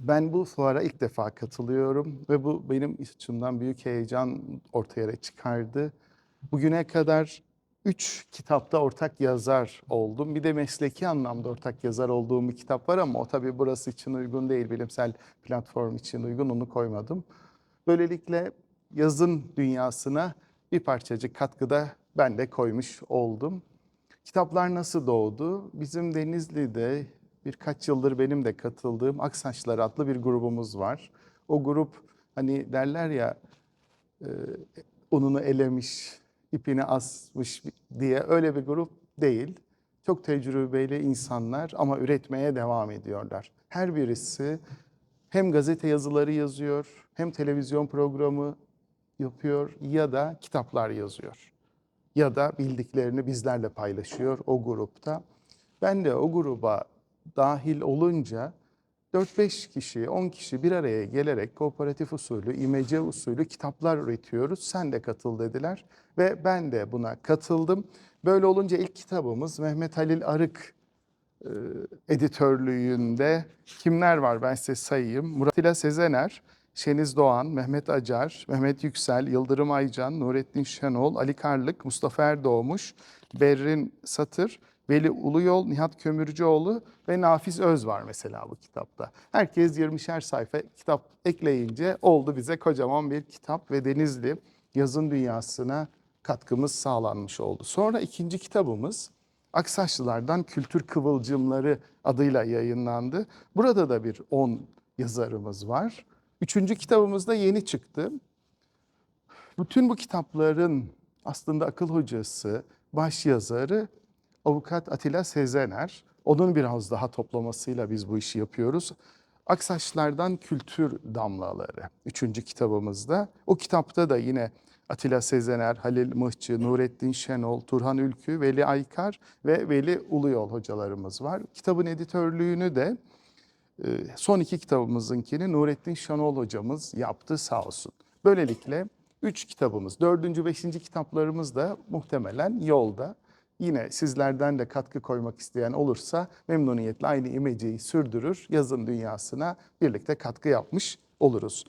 Ben bu fuara ilk defa katılıyorum ve bu benim açımdan büyük heyecan ortaya çıkardı. Bugüne kadar üç kitapta ortak yazar oldum. Bir de mesleki anlamda ortak yazar olduğum bir kitap var ama o tabii burası için uygun değil. Bilimsel platform için uygun onu koymadım. Böylelikle yazın dünyasına bir parçacık katkıda ben de koymuş oldum. Kitaplar nasıl doğdu? Bizim Denizli'de birkaç yıldır benim de katıldığım Aksaçlar adlı bir grubumuz var. O grup hani derler ya e, ununu elemiş, ipini asmış diye öyle bir grup değil. Çok tecrübeli insanlar ama üretmeye devam ediyorlar. Her birisi hem gazete yazıları yazıyor, hem televizyon programı yapıyor ya da kitaplar yazıyor. Ya da bildiklerini bizlerle paylaşıyor o grupta. Ben de o gruba dahil olunca 4-5 kişi, 10 kişi bir araya gelerek kooperatif usulü, imece usulü kitaplar üretiyoruz. Sen de katıl dediler ve ben de buna katıldım. Böyle olunca ilk kitabımız Mehmet Halil Arık e, editörlüğünde kimler var ben size sayayım. Murat İla Sezener, Şeniz Doğan, Mehmet Acar, Mehmet Yüksel, Yıldırım Aycan, Nurettin Şenol, Ali Karlık, Mustafa Erdoğmuş, Berrin Satır, Veli Uluyol, Nihat Kömürcüoğlu ve Nafiz Öz var mesela bu kitapta. Herkes 20'şer sayfa kitap ekleyince oldu bize kocaman bir kitap ve Denizli yazın dünyasına katkımız sağlanmış oldu. Sonra ikinci kitabımız Aksaçlılardan Kültür Kıvılcımları adıyla yayınlandı. Burada da bir 10 yazarımız var. Üçüncü kitabımız da yeni çıktı. Bütün bu kitapların aslında akıl hocası, baş yazarı avukat Atilla Sezener. Onun biraz daha toplamasıyla biz bu işi yapıyoruz. Aksaçlardan Kültür Damlaları. Üçüncü kitabımızda. O kitapta da yine Atilla Sezener, Halil Mıhçı, Nurettin Şenol, Turhan Ülkü, Veli Aykar ve Veli Uluyol hocalarımız var. Kitabın editörlüğünü de e, son iki kitabımızınkini Nurettin Şenol hocamız yaptı sağ olsun. Böylelikle üç kitabımız, dördüncü, beşinci kitaplarımız da muhtemelen yolda. Yine sizlerden de katkı koymak isteyen olursa memnuniyetle aynı imeceyi sürdürür, yazın dünyasına birlikte katkı yapmış oluruz.